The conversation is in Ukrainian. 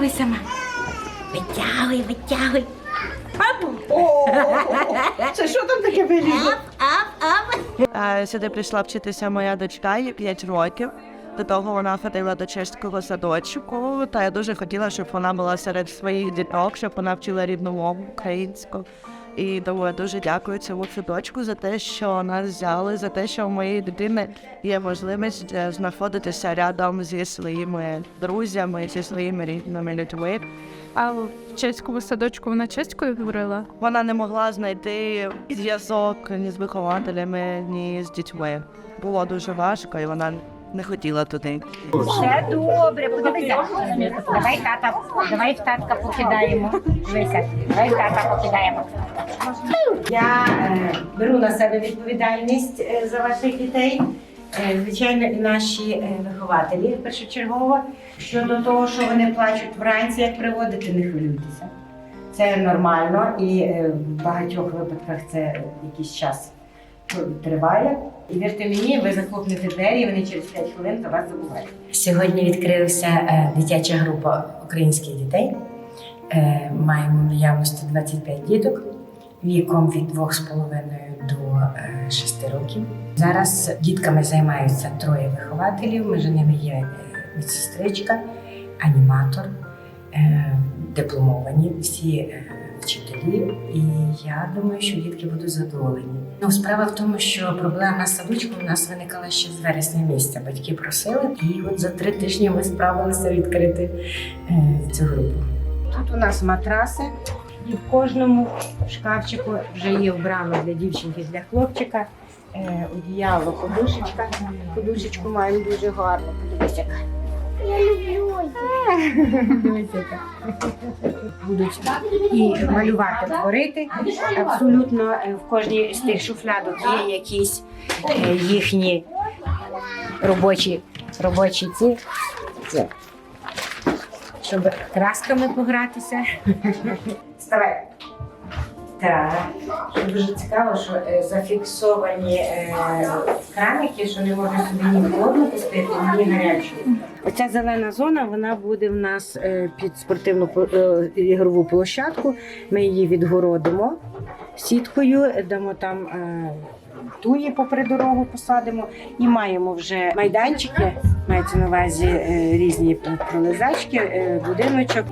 Витягуй сама. Витягуй, витягуй. Оп, це що там таке вилізло? ап, ап. Е, Сюди прийшла вчитися моя дочка, їй 5 років. До того вона ходила до чеського садочку, та я дуже хотіла, щоб вона була серед своїх діток, щоб вона вчила рідну мову українську. І тому я дуже дякую цьому садочку за те, що нас взяли, за те, що у моєї дитини є можливість е, знаходитися рядом зі своїми друзями, зі своїми рідними людьми. А в чеському садочку вона чеською говорила? Вона не могла знайти зв'язок ні з вихователями, ні з дітьми. Було дуже важко, і вона не хотіла туди. Все добре, подивися. Давай тата, давай в татка покидаємо. Дивися, давай в тата покидаємо. Я е, беру на себе відповідальність е, за ваших дітей. Е, звичайно, і наші е, вихователі першочергово. Щодо того, що вони плачуть вранці, як приводити, не хвилюйтеся. Це нормально і е, в багатьох випадках це якийсь час триває. І вірте мені, ви захлопнете двері, і вони через 5 хвилин про вас забувають. Сьогодні відкрився е, дитяча група українських дітей. Е, Маємо наявності 25 діток віком від 2,5 до е, 6 років. Зараз дітками займаються троє вихователів. Між ними є е, медсестричка, аніматор, е, дипломовані всі вчителі. І я думаю, що дітки будуть задоволені. Ну, справа в тому, що проблема з садочком у нас виникала ще з вересня місяця. Батьки просили, і от за три тижні ми справилися відкрити е, цю групу. Тут у нас матраси, і в кожному шкафчику вже є вбрано для дівчинки, для хлопчика. Е, одіяло, подушечка. Подушечку маємо дуже гарно. Подивись, яка. Будуть і малювати, творити. Абсолютно е, в кожній з тих шуфлядок є якісь е, їхні робочі, робочі ці. Щоб красками погратися. Вставай. Так, Що дуже цікаво, що е, зафіксовані е, краники, що не можна собі ні холодно пустити, ні гарячу. Оця зелена зона вона буде в нас е, під спортивну е, ігрову площадку. Ми її відгородимо сіткою, дамо там е, туї попри дорогу посадимо і маємо вже майданчики, мається на увазі різні пролизачки, будиночок.